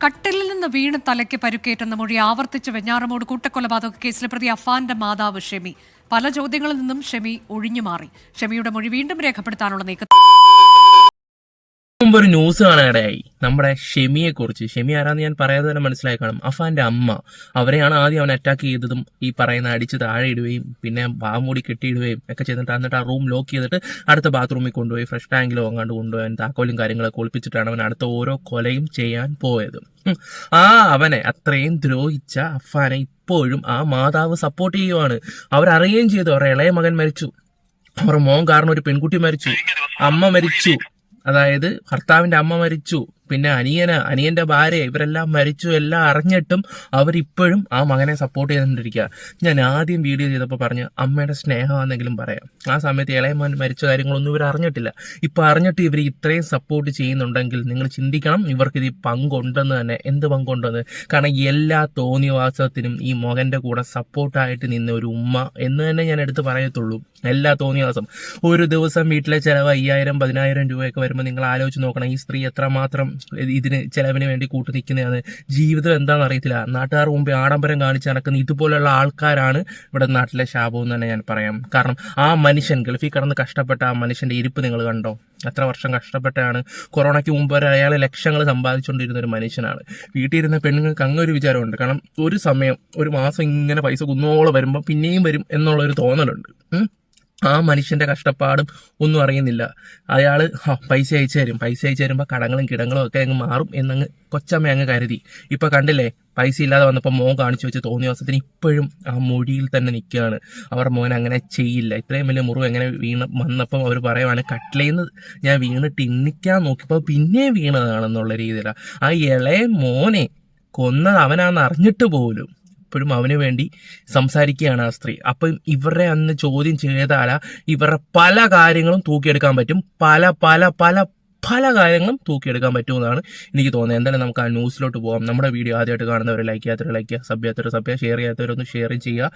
കട്ടിലിൽ നിന്ന് വീണ് തലയ്ക്ക് പരുക്കേറ്റെന്ന മൊഴി ആവർത്തിച്ച് വെഞ്ഞാറമൂട് കൂട്ടക്കൊലപാതക കേസിലെ പ്രതി അഫാന്റെ മാതാവ് ഷെമി. പല ചോദ്യങ്ങളിൽ നിന്നും ഷെമി ഒഴിഞ്ഞു മാറി ഷെമിയുടെ മൊഴി വീണ്ടും രേഖപ്പെടുത്താനുള്ള നീക്കം മുമ്പ് ഒരു ന്യൂസ് കാണാനിടയായി. നമ്മുടെ ഷെമിയെ കുറിച്ച് ഷെമി ആരാന്ന് ഞാൻ പറയാതെ തന്നെ മനസ്സിലായി കാണും. അഫാന്റെ അമ്മ. അവരെയാണ് ആദ്യം അവൻ അറ്റാക്ക് ചെയ്തതും ഈ പറയുന്ന അടിച്ച് താഴെ ഇടുകയും പിന്നെ ബാമൂടി കെട്ടിയിടുകയും ഒക്കെ ചെയ്തിട്ട് എന്നിട്ട് ആ റൂം ലോക്ക് ചെയ്തിട്ട് അടുത്ത ബാത്റൂമിൽ കൊണ്ടുപോയി ഫ്രഷ് ടാങ്കിലോ അങ്ങാണ്ട് കൊണ്ടുപോയി താക്കോലും കാര്യങ്ങളൊക്കെ ഒളിപ്പിച്ചിട്ടാണ് അവൻ അടുത്ത ഓരോ കൊലയും ചെയ്യാൻ പോയത്. ആ അവനെ അത്രയും ദ്രോഹിച്ച അഫാനെ ഇപ്പോഴും ആ മാതാവ് സപ്പോർട്ട് ചെയ്യുവാണ്. അവരറിയുകയും ചെയ്തു. അവരുടെ ഇളയ മകൻ മരിച്ചു. അവരുടെ മോൻ കാരണം ഒരു പെൺകുട്ടി മരിച്ചു. അമ്മ മരിച്ചു. അതായത് ഭർത്താവിന്റെ അമ്മ മരിച്ചു. പിന്നെ അനിയന അനിയന്റെ ഭാര്യ ഇവരെല്ലാം മരിച്ചു എല്ലാം അറിഞ്ഞിട്ടും അവരിപ്പോഴും ആ മകനെ സപ്പോർട്ട് ചെയ്തുകൊണ്ടിരിക്കുക. ഞാൻ ആദ്യം വീഡിയോ ചെയ്തപ്പോൾ പറഞ്ഞു അമ്മയുടെ സ്നേഹമാണെന്നെങ്കിലും പറയാം. ആ സമയത്ത് ഇളയമോൻ മരിച്ച കാര്യങ്ങളൊന്നും ഇവർ അറിഞ്ഞിട്ടില്ല. ഇപ്പം അറിഞ്ഞിട്ട് ഇവർ ഇത്രയും സപ്പോർട്ട് ചെയ്യുന്നുണ്ടെങ്കിൽ നിങ്ങൾ ചിന്തിക്കണം ഇവർക്ക് ഇത് പങ്കുണ്ടെന്ന് തന്നെ. എന്ത് പങ്കുണ്ടെന്ന്? കാരണം എല്ലാ തോന്നിവാസത്തിനും ഈ മകന്റെ കൂടെ സപ്പോർട്ടായിട്ട് നിന്ന ഒരു ഉമ്മ എന്ന് തന്നെ ഞാൻ എടുത്ത് പറയത്തുള്ളൂ. എല്ലാ തോന്നിവാസം ഒരു ദിവസം വീട്ടിലെ ചിലവ് അയ്യായിരം പതിനായിരം രൂപയൊക്കെ വരുമ്പോൾ നിങ്ങൾ ആലോചിച്ച് നോക്കണം ഈ സ്ത്രീ എത്രമാത്രം ഇതിന് ചിലവിന് വേണ്ടി കൂട്ടു നിൽക്കുന്നതാണ്. ജീവിതം എന്താണെന്ന് അറിയത്തില്ല. നാട്ടുകാർ മുമ്പേ ആഡംബരം കാണിച്ച് നടക്കുന്ന ഇതുപോലുള്ള ആൾക്കാരാണ് ഇവിടെ നാട്ടിലെ ശാപം എന്ന് തന്നെ ഞാൻ പറയാം. കാരണം ആ മനുഷ്യൻ ഗൾഫിൽ കടന്ന് കഷ്ടപ്പെട്ട ആ മനുഷ്യന്റെ ഇരിപ്പ് നിങ്ങൾ കണ്ടോ? എത്ര വർഷം കഷ്ടപ്പെട്ടാണ്. കൊറോണയ്ക്ക് മുമ്പ് വരെ അയാൾ ലക്ഷങ്ങൾ സമ്പാദിച്ചുകൊണ്ടിരുന്ന ഒരു മനുഷ്യനാണ്. വീട്ടിലിരുന്ന പെണ്ണുങ്ങൾക്ക് അങ്ങനെ ഒരു വിചാരമുണ്ട്. കാരണം ഒരു സമയം ഒരു മാസം ഇങ്ങനെ പൈസ കുന്നോളം വരുമ്പോൾ പിന്നെയും വരും എന്നുള്ളൊരു തോന്നലുണ്ട്. ആ മനുഷ്യന്റെ കഷ്ടപ്പാടും ഒന്നും അറിയുന്നില്ല. അയാൾ പൈസ അയച്ചു തരും. പൈസ അയച്ചു തരുമ്പോൾ കടങ്ങളും കിടങ്ങളും ഒക്കെ അങ്ങ് മാറും എന്നങ്ങ് കൊച്ചമ്മ അങ്ങ് കരുതി. ഇപ്പോൾ കണ്ടില്ലേ പൈസ ഇല്ലാതെ വന്നപ്പോൾ മോൻ കാണിച്ചു വെച്ച് തോന്നിയ ദിവസത്തിന് ഇപ്പോഴും ആ മൊഴിയിൽ തന്നെ നിൽക്കുകയാണ്. അവരുടെ മോൻ അങ്ങനെ ചെയ്യില്ല. ഇത്രയും വലിയ മുറിവ് എങ്ങനെ വീണ വന്നപ്പം അവർ പറയുവാണ് കട്ടിലേന്ന് ഞാൻ വീണിട്ട് ഇന്നിക്കാൻ നോക്കിയപ്പോൾ പിന്നെ വീണതാണെന്നുള്ള രീതിയിലാണ് ആ ഇളയ മോനെ കൊന്നത് അവനാണെന്ന് അറിഞ്ഞിട്ട് പോലും ഇപ്പോഴും അവന് വേണ്ടി സംസാരിക്കുകയാണ് ആ സ്ത്രീ. അപ്പം ഇവരെ അന്ന് ചോദ്യം ചെയ്താല ഇവരുടെ പല കാര്യങ്ങളും തൂക്കിയെടുക്കാൻ പറ്റും. പല പല പല പല കാര്യങ്ങളും തൂക്കിയെടുക്കാൻ പറ്റുമെന്നാണ് എനിക്ക് തോന്നുന്നത്. എന്തായാലും നമുക്ക് ആ ന്യൂസിലോട്ട് പോകാം നമ്മുടെ വീഡിയോ ആദ്യമായിട്ട് കാണുന്നവർ ലൈക്ക് ചെയ്യാത്തവർ ലൈക്ക് ചെയ്യുക സബ് ചെയ്യാത്തവർ സബ് ചെയ്യുക ഷെയർ ചെയ്യാത്തവരൊന്ന് ഷെയർ ചെയ്യുക.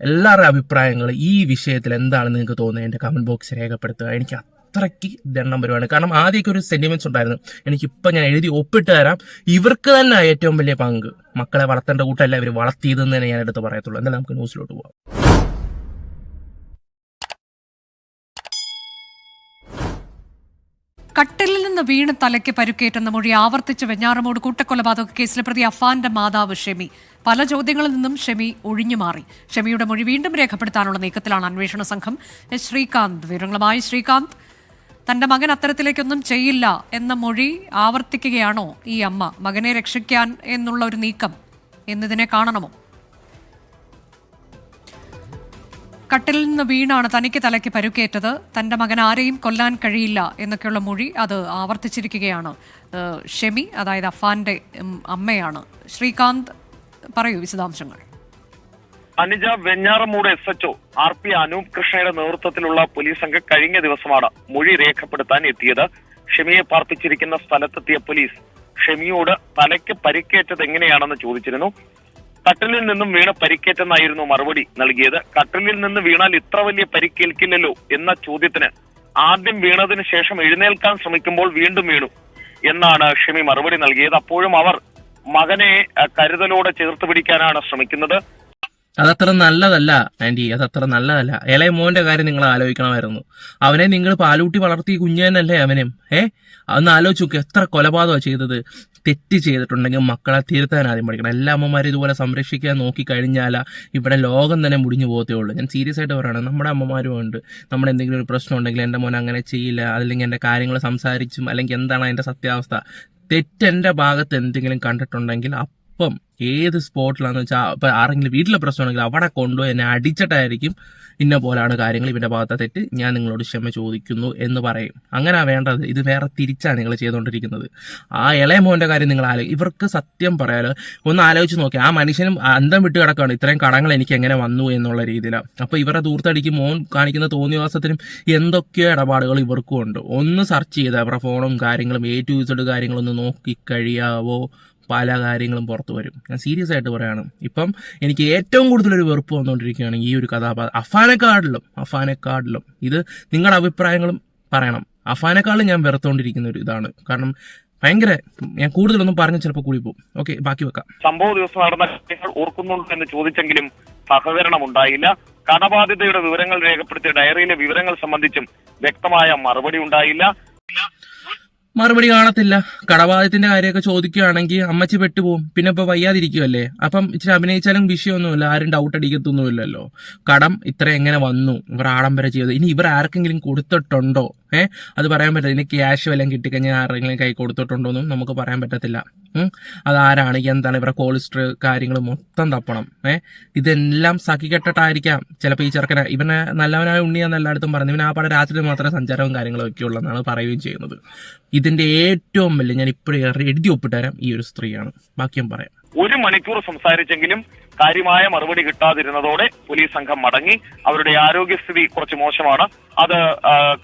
എല്ലാവരുടെ അഭിപ്രായങ്ങൾ ഈ വിഷയത്തിൽ എന്താണ് നിങ്ങൾക്ക് തോന്നുന്നത്? എന്റെ കമന്റ് ബോക്സ് രേഖപ്പെടുത്തുക. എനിക്ക് അത്രയ്ക്ക് ദണ്ണം വരുവാണ്. കാരണം ആദ്യമൊക്കെ ഒരു സെന്റിമെന്റ്സ് ഉണ്ടായിരുന്നു. എനിക്കിപ്പോൾ ഞാൻ എഴുതി ഒപ്പിട്ട് തരാം. ഇവർക്ക് തന്നെ ഏറ്റവും വലിയ പങ്ക്. മക്കളെ വളർത്തേണ്ട കൂട്ടല്ല ഇവർ വളർത്തിയതെന്ന് തന്നെ ഞാൻ എടുത്ത് പറയത്തുള്ളൂ. എന്തായാലും നമുക്ക് ന്യൂസിലോട്ട് പോവാം. കട്ടിലിൽ നിന്ന് വീണ് തലയ്ക്ക് പരുക്കേറ്റെന്ന മൊഴി ആവർത്തിച്ച് വെഞ്ഞാറമൂട് കൂട്ടക്കൊലപാതക കേസിലെ പ്രതി അഫാന്റെ മാതാവ് ഷെമി. പല ചോദ്യങ്ങളിൽ നിന്നും ഷെമി ഒഴിഞ്ഞു മാറി. ഷെമിയുടെ മൊഴി വീണ്ടും രേഖപ്പെടുത്താനുള്ള നീക്കത്തിലാണ് അന്വേഷണ സംഘം. ശ്രീകാന്ത് വിവരങ്ങളുമായി ശ്രീകാന്ത്. തന്റെ മകൻ അത്തരത്തിലേക്കൊന്നും ചെയ്യില്ല എന്ന മൊഴി ആവർത്തിക്കുകയാണോ ഈ അമ്മ? മകനെ രക്ഷിക്കാൻ എന്നുള്ള ഒരു നീക്കം എന്നതിനെ കാണണമോ? കട്ടിലിൽ നിന്ന് വീണാണ് തനിക്ക് തലയ്ക്ക് പരുക്കേറ്റത്. തന്റെ മകൻ ആരെയും കൊല്ലാൻ കഴിയില്ല എന്നൊക്കെയുള്ള മൊഴി അത് ആവർത്തിച്ചിരിക്കുകയാണ്. ഷെമി അതായത് അഫാന്റെ അമ്മയാണ്. ശ്രീകാന്ത് പറയൂ വിശദാംശങ്ങൾ. Anuja Venjaramoodu S H O R P Anoop കൃഷ്ണയുടെ നേതൃത്വത്തിലുള്ള പോലീസ് സംഘം കഴിഞ്ഞ ദിവസമാണ് മൊഴി രേഖപ്പെടുത്താൻ എത്തിയത്. ഷെമിയെ പാർപ്പിച്ചിരിക്കുന്ന സ്ഥലത്തെത്തിയ പോലീസ് ഷെമിയോട് തലയ്ക്ക് പരിക്കേറ്റത് എങ്ങനെയാണെന്ന് ചോദിച്ചിരുന്നു. കട്ടിലിൽ നിന്നും വീണ പരിക്കേറ്റെന്നായിരുന്നു മറുപടി നൽകിയത്. കട്ടിലിൽ നിന്ന് വീണാൽ ഇത്ര വലിയ പരിക്കേൽക്കില്ലല്ലോ എന്ന ചോദ്യത്തിന് ആദ്യം വീണതിന് ശേഷം എഴുന്നേൽക്കാൻ ശ്രമിക്കുമ്പോൾ വീണ്ടും വീണു എന്നാണ് ഷെമി മറുപടി നൽകിയത്. അപ്പോഴും അവർ മകനെ കരുതലോടെ ചേർത്ത് പിടിക്കാനാണ് ശ്രമിക്കുന്നത്. അതത്ര നല്ലതല്ല ആന്റി അതത്ര നല്ലതല്ല. ഇളയ മോന്റെ കാര്യം നിങ്ങൾ ആലോചിക്കണമായിരുന്നു. അവനെ നിങ്ങൾ പാലൂട്ടി വളർത്തി കുഞ്ഞനല്ലേ അവനും? ഏ? അന്ന് ആലോചിച്ച് നോക്കി എത്ര കൊലപാതകമാണ് ചെയ്തത്. തെറ്റ് ചെയ്തിട്ടുണ്ടെങ്കിൽ മക്കളെ തിരുത്താൻ ആദ്യം പഠിക്കണം. എല്ലാ അമ്മമാരും ഇതുപോലെ സംരക്ഷിക്കാൻ നോക്കി കഴിഞ്ഞാലാ ഇവിടെ ലോകം തന്നെ മുടിഞ്ഞു പോകത്തേ ഉള്ളൂ. ഞാൻ സീരിയസ് ആയിട്ട് പറയണം നമ്മുടെ അമ്മമാരും ഉണ്ട്. നമ്മുടെ എന്തെങ്കിലും ഒരു പ്രശ്നം ഉണ്ടെങ്കിൽ എന്റെ മോൻ അങ്ങനെ ചെയ്യില്ല അല്ലെങ്കിൽ എന്റെ കാര്യങ്ങൾ സംസാരിച്ചും അല്ലെങ്കിൽ എന്താണ് അതിന്റെ സത്യാവസ്ഥ. തെറ്റെന്റെ ഭാഗത്ത് എന്തെങ്കിലും കണ്ടിട്ടുണ്ടെങ്കിൽ അപ്പം ഏത് സ്പോട്ടിലാണെന്ന് വെച്ചാൽ ഇപ്പം ആരെങ്കിലും വീട്ടിലെ പ്രശ്നമാണെങ്കിൽ അവിടെ കൊണ്ടുപോയി എന്നെ അടിച്ചിട്ടായിരിക്കും ഇന്ന പോലാണ് കാര്യങ്ങൾ ഇവന്റെ ഭാഗത്തെ തെറ്റ് ഞാൻ നിങ്ങളോട് ക്ഷമ ചോദിക്കുന്നു എന്ന് പറയും. അങ്ങനെ വേണ്ടത്. ഇത് വേറെ തിരിച്ചാണ് നിങ്ങൾ ചെയ്തുകൊണ്ടിരിക്കുന്നത് ആ ഇളയ മോന്റെ കാര്യം നിങ്ങൾ ആലോചിക്കും ഇവർക്ക് സത്യം പറയാലോ ഒന്ന് ആലോചിച്ച് നോക്കി. ആ മനുഷ്യനും അന്തം വിട്ട് കിടക്കുകയാണ്. ഇത്രയും കടങ്ങൾ എനിക്ക് എങ്ങനെ വന്നു എന്നുള്ള രീതിയിലാണ് അപ്പോൾ ഇവരുടെ ദൂർത്തടിക്ക് മോൻ കാണിക്കുന്ന തോന്നിവാസത്തിനും എന്തൊക്കെയോ ഇടപാടുകൾ ഇവർക്കും ഉണ്ട്. ഒന്ന് സെർച്ച് ചെയ്ത് അവരുടെ ഫോണും കാര്യങ്ങളും എ ടു ഇസഡ് കാര്യങ്ങളൊന്ന് നോക്കി കഴിയാവോ? പല കാര്യങ്ങളും പുറത്തു വരും. ഞാൻ സീരിയസ് ആയിട്ട് പറയാണ്. ഇപ്പം എനിക്ക് ഏറ്റവും കൂടുതൽ ഒരു വെറുപ്പ് വന്നുകൊണ്ടിരിക്കുകയാണ് ഈ ഒരു കഥാപാത്രം അഫാനെക്കാട്ടിലും അഫാനെക്കാട്ടിലും ഇത് നിങ്ങളുടെ അഭിപ്രായങ്ങളും പറയണം. അഫാനെക്കാളും ഞാൻ വെറുത്തുകൊണ്ടിരിക്കുന്ന ഒരു ഇതാണ്. കാരണം ഭയങ്കര ഞാൻ കൂടുതലൊന്നും പറഞ്ഞ് ചിലപ്പോൾ കൂടി പോകും. ഓക്കെ ബാക്കി വെക്കാം. സംഭവ ദിവസം നടന്ന കാര്യങ്ങൾ ഓർക്കുന്നുണ്ടോ എന്ന് ചോദിച്ചെങ്കിലും സഹകരണം ഉണ്ടായില്ല. കടബാധ്യതയുടെ വിവരങ്ങൾ രേഖപ്പെടുത്തിയ ഡയറിയിലെ വിവരങ്ങൾ സംബന്ധിച്ചും വ്യക്തമായ മറുപടി ഉണ്ടായില്ല. മറുപടി കാണത്തില്ല. കടബാധ്യത്തിന്റെ കാര്യമൊക്കെ ചോദിക്കുകയാണെങ്കിൽ അമ്മച്ചി പെട്ടുപോകും പിന്നെ ഇപ്പൊ വയ്യാതിരിക്കുമല്ലേ അപ്പം ഇച്ചിരി അഭിനയിച്ചാലും വിഷയമൊന്നുമില്ല. ആരും ഡൗട്ട് അടിക്കത്തൊന്നുമില്ലല്ലോ. കടം ഇത്ര എങ്ങനെ വന്നു? ഇവർ ആഡംബരം ചെയ്തത്. ഇനി ഇവർ ആർക്കെങ്കിലും കൊടുത്തിട്ടുണ്ടോ? ഏ? അത് പറയാൻ പറ്റില്ല. ഇനി ക്യാഷ് വല്ലതും കിട്ടിക്കഴിഞ്ഞാൽ ആരെങ്കിലും കൈ കൊടുത്തിട്ടുണ്ടോന്നും നമുക്ക് പറയാൻ പറ്റത്തില്ല. അതാരാണ് എന്താണ് ഇവരുടെ കോളിസ്റ്റർ കാര്യങ്ങൾ മൊത്തം തപ്പണം. ഏ? ഇതെല്ലാം സഖികെട്ടിട്ടായിരിക്കാം ചിലപ്പോൾ ഈ ചെറുക്കനെ ഇവനെ നല്ലവനായ ഉണ്ണിയാന്ന് എല്ലായിടത്തും പറഞ്ഞു. ഇവൻ ആ പാടെ രാത്രി മാത്രമേ സഞ്ചാരവും കാര്യങ്ങളും ഒക്കെ ഉള്ളതെന്നാണ് പറയുകയും ചെയ്യുന്നത്. ഇതിന്റെ ഏറ്റവും വലിയ ഞാൻ ഇപ്പോഴും എഴുതി ഒപ്പിട്ടുതരാം ഈ ഒരു സ്ത്രീയാണ്. ബാക്കിയും പറയാം. ഒരു മണിക്കൂർ സംസാരിച്ചെങ്കിലും കാര്യമായ മറുപടി കിട്ടാതിരുന്നതോടെ പോലീസ് സംഘം മടങ്ങി. അവരുടെ ആരോഗ്യസ്ഥിതി കുറച്ച് മോശമാണ്. അത്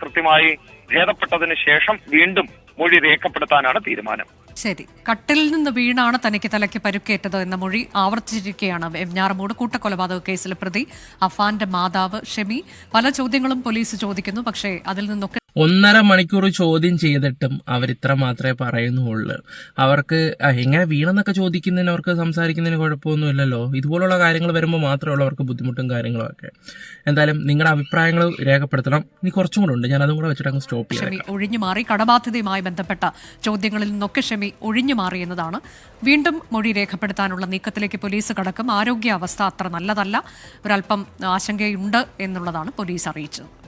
കൃത്യമായി ഭേദപ്പെട്ടതിന് ശേഷം വീണ്ടും മൊഴി രേഖപ്പെടുത്താനാണ് തീരുമാനം. ശരി. കട്ടിൽ നിന്ന് വീണാണ് തനിക്ക് തലയ്ക്ക് പരുക്കേറ്റത് എന്ന മൊഴി ആവർത്തിച്ചിരിക്കുകയാണ് എംഞ്ഞാറമൂട് കൂട്ടക്കൊലപാതക കേസിലെ പ്രതി അഫാന്റെ മാതാവ് ഷെമി. പല ചോദ്യങ്ങളും പോലീസ് ചോദിക്കുന്നു പക്ഷേ അതിൽ നിന്നൊക്കെ ഒന്നര മണിക്കൂർ ചോദ്യം ചെയ്തിട്ടും അവരിത്ര മാത്രമേ പറയുന്നുള്ളൂ. അവർക്ക് എങ്ങനെ വീണെന്നൊക്കെ ചോദിക്കുന്നതിന് അവർക്ക് സംസാരിക്കുന്നതിന് കുഴപ്പമൊന്നുമില്ലല്ലോ. ഇതുപോലുള്ള കാര്യങ്ങൾ വരുമ്പോൾ മാത്രമേ ഉള്ളൂ അവർക്ക് ബുദ്ധിമുട്ടും കാര്യങ്ങളും ഒക്കെ എന്തായാലും നിങ്ങളുടെ അഭിപ്രായങ്ങൾ രേഖപ്പെടുത്തണം. ഇനി കുറച്ചും കൂടെ ഉണ്ട്. ഞാൻ അതും കൂടെ വെച്ചിട്ട് അങ്ങ് സ്റ്റോപ്പ് ചെയ്യാം. ഒഴിഞ്ഞു മാറി. കടബാധ്യതയുമായി ബന്ധപ്പെട്ട ചോദ്യങ്ങളിൽ നിന്നൊക്കെ ക്ഷമി ഒഴിഞ്ഞു മാറി എന്നതാണ്. വീണ്ടും മൊഴി രേഖപ്പെടുത്താനുള്ള നീക്കത്തിലേക്ക് പോലീസ് കടക്കും. ആരോഗ്യാവസ്ഥ അത്ര നല്ലതല്ല. ഒരല്പം ആശങ്കയുണ്ട് എന്നുള്ളതാണ് പോലീസ് അറിയിച്ചത്.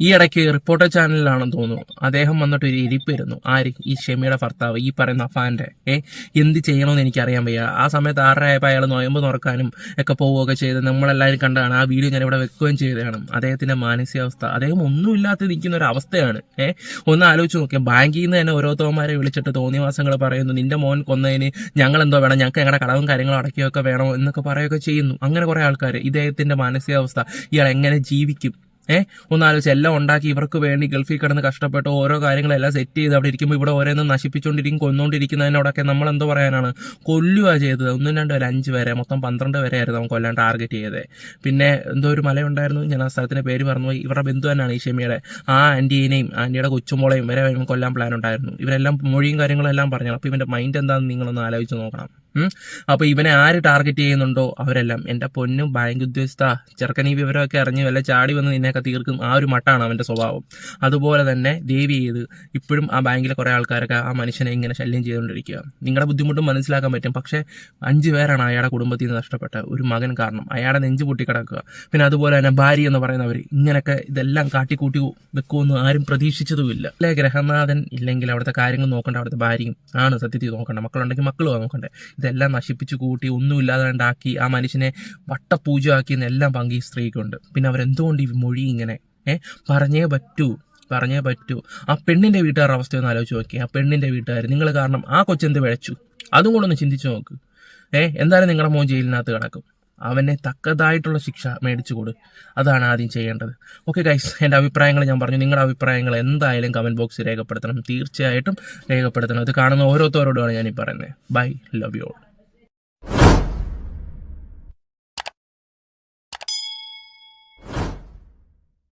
ഈ ഇടയ്ക്ക് റിപ്പോർട്ടർ ചാനലിലാണെന്ന് തോന്നുന്നു. അദ്ദേഹം വന്നിട്ട് ഒരു ഇരിപ്പിരുന്നു. ആര് ഈ ഷെമിയുടെ ഭർത്താവ് ഈ പറയുന്ന അഫാന്റെ. ഏ എന്ത് ചെയ്യണമെന്ന് എനിക്കറിയാൻ വയ്യ. ആ സമയത്ത് ആറരയായപ്പോൾ അയാൾ നോയമ്പ് തുറക്കാനും ഒക്കെ പോവുകയൊക്കെ ചെയ്ത് നമ്മളെല്ലാവരും കണ്ടതാണ് ആ വീഡിയോ ഞാൻ ഇവിടെ വെക്കുകയും ചെയ്തതാണ്. അദ്ദേഹത്തിന്റെ മാനസികാവസ്ഥ. അദ്ദേഹം ഒന്നുമില്ലാതെ നിൽക്കുന്ന ഒരു അവസ്ഥയാണ്. ഏ ഒന്ന് ആലോചിച്ച് നോക്കിയാൽ ബാങ്കിൽ നിന്ന് തന്നെ ഓരോരുത്തവന്മാരെ വിളിച്ചിട്ട് തോന്നിവാസങ്ങൾ പറയുന്നു. നിന്റെ മോൻ കൊന്നതിന് ഞങ്ങൾ എന്തോ വേണം? ഞങ്ങൾക്ക് ഞങ്ങളുടെ കടവും കാര്യങ്ങളും അടയ്ക്കുകയൊക്കെ വേണോ? എന്നൊക്കെ പറയുകയൊക്കെ ചെയ്യുന്നു. അങ്ങനെ കുറേ ആൾക്കാർ ഇദ്ദേഹത്തിന്റെ മാനസികാവസ്ഥ. ഇയാൾ എങ്ങനെ ജീവിക്കും? ഏഹ് ഒന്ന് ആലോചിച്ച് എല്ലാം ഉണ്ടാക്കി ഇവർക്ക് വേണ്ടി ഗൾഫിൽ കിടന്ന് കഷ്ടപ്പെട്ട് ഓരോ കാര്യങ്ങളെല്ലാം സെറ്റ് ചെയ്ത് അവിടെ ഇരിക്കുമ്പോൾ ഇവിടെ ഓരോന്നും നശിപ്പിച്ചുകൊണ്ടിരിക്കും കൊന്നുകൊണ്ടിരിക്കുന്നതിനോടൊക്കെ നമ്മൾ എന്ത് പറയാനാണ്? കൊല്ലുക ചെയ്തത്. ഒന്നും രണ്ടും അല്ല അഞ്ച് വരെ മൊത്തം പന്ത്രണ്ട് വരെ ആയിരുന്നു അവൻ കൊല്ലാൻ ടാർഗറ്റ് ചെയ്തത്. പിന്നെ എന്തോ ഒരു മലയുണ്ടായിരുന്നു ഞാൻ ആ സ്ഥലത്തിന്റെ പേര് മറന്നുപോയി. ഇവരുടെ ബന്ധു തന്നെയാണ് ഈ ഷെമിയുടെ ആ ആന്റീനെയും ആന്റിയുടെ കൊച്ചുമോളെയും വരെ കൊല്ലാൻ പ്ലാൻ ഉണ്ടായിരുന്നു. ഇവരെല്ലാം മൊഴിയും കാര്യങ്ങളും എല്ലാം പറഞ്ഞു അപ്പോൾ ഇവന്റെ മൈൻഡ് എന്താണെന്ന് നിങ്ങളൊന്ന് ആലോചിച്ച് നോക്കണം. ഉം. അപ്പൊ ഇവനെ ആര് ടാർഗറ്റ് ചെയ്യുന്നുണ്ടോ അവരെല്ലാം. എന്റെ പൊന്നും ബാങ്ക് ഉദ്യോഗസ്ഥ. ചെറുക്കൻ ഈ വിവരമൊക്കെ അറിഞ്ഞ് വല്ല ചാടി വന്ന് നിന്നെയൊക്കെ തീർക്കും. ആ ഒരു മട്ടാണ് അവന്റെ സ്വഭാവം. അതുപോലെ തന്നെ ദേവി ചെയ്ത് ഇപ്പോഴും ആ ബാങ്കിലെ കുറെ ആൾക്കാരൊക്കെ ആ മനുഷ്യനെ ഇങ്ങനെ ശല്യം ചെയ്തുകൊണ്ടിരിക്കുക. നിങ്ങളുടെ ബുദ്ധിമുട്ടും മനസ്സിലാക്കാൻ പറ്റും. പക്ഷേ അഞ്ച് പേരാണ് അയാളുടെ കുടുംബത്തിൽ നിന്ന് നഷ്ടപ്പെട്ട ഒരു മകൻ കാരണം. അയാളെ നെഞ്ചു പൊട്ടിക്കിടക്കുക പിന്നെ അതുപോലെ തന്നെ ഭാര്യ എന്ന് പറയുന്നവർ ഇങ്ങനെയൊക്കെ ഇതെല്ലാം കാട്ടിക്കൂട്ടി വെക്കുമെന്ന് ആരും പ്രതീക്ഷിച്ചതുമില്ല. അല്ലെ ഗ്രഹനാഥൻ ഇല്ലെങ്കിൽ അവിടുത്തെ കാര്യങ്ങൾ നോക്കേണ്ട. അവിടുത്തെ ഭാര്യയും ആണ് സത്യത്തിൽ നോക്കേണ്ട. മക്കളുണ്ടെങ്കിൽ മക്കളും നോക്കണ്ടേ. ഇതെല്ലാം നശിപ്പിച്ചു കൂട്ടി ഒന്നുമില്ലാതാണ്ടാക്കി ആ മനുഷ്യനെ വട്ടപൂജയാക്കി എന്നെല്ലാം പങ്ക് ഈ സ്ത്രീക്കുണ്ട്. പിന്നെ അവരെന്തുകൊണ്ട് ഈ മൊഴി ഇങ്ങനെ ഏഹ് പറഞ്ഞേ പറ്റൂ പറഞ്ഞേ പറ്റൂ. ആ പെണ്ണിന്റെ വീട്ടുകാരുടെ അവസ്ഥ ഒന്ന് ആലോചിച്ച് നോക്കി ആ പെണ്ണിന്റെ വീട്ടുകാർ നിങ്ങൾ കാരണം ആ കൊച്ചെന്ത് വിളച്ചു അതും കൂടെ ഒന്ന് ചിന്തിച്ചു നോക്ക്. ഏഹ് എന്തായാലും നിങ്ങളുടെ മോൻ ജയിലിനകത്ത് കിടക്കും. അവനെ തക്കതായിട്ടുള്ള ശിക്ഷ മേടിച്ചു കൊടു. അതാണ് ആദ്യം ചെയ്യേണ്ടത്. ഓക്കെ ഗൈസ് എന്റെ അഭിപ്രായങ്ങൾ ഞാൻ പറഞ്ഞു. നിങ്ങളുടെ അഭിപ്രായങ്ങൾ എന്തായാലും കമന്റ് ബോക്സിൽ രേഖപ്പെടുത്തണം. തീർച്ചയായിട്ടും രേഖപ്പെടുത്തണം. ഇത് കാണുന്ന ഓരോരുത്തരോടുമാണ് ഞാനീ പറയുന്നത്. Bye love you all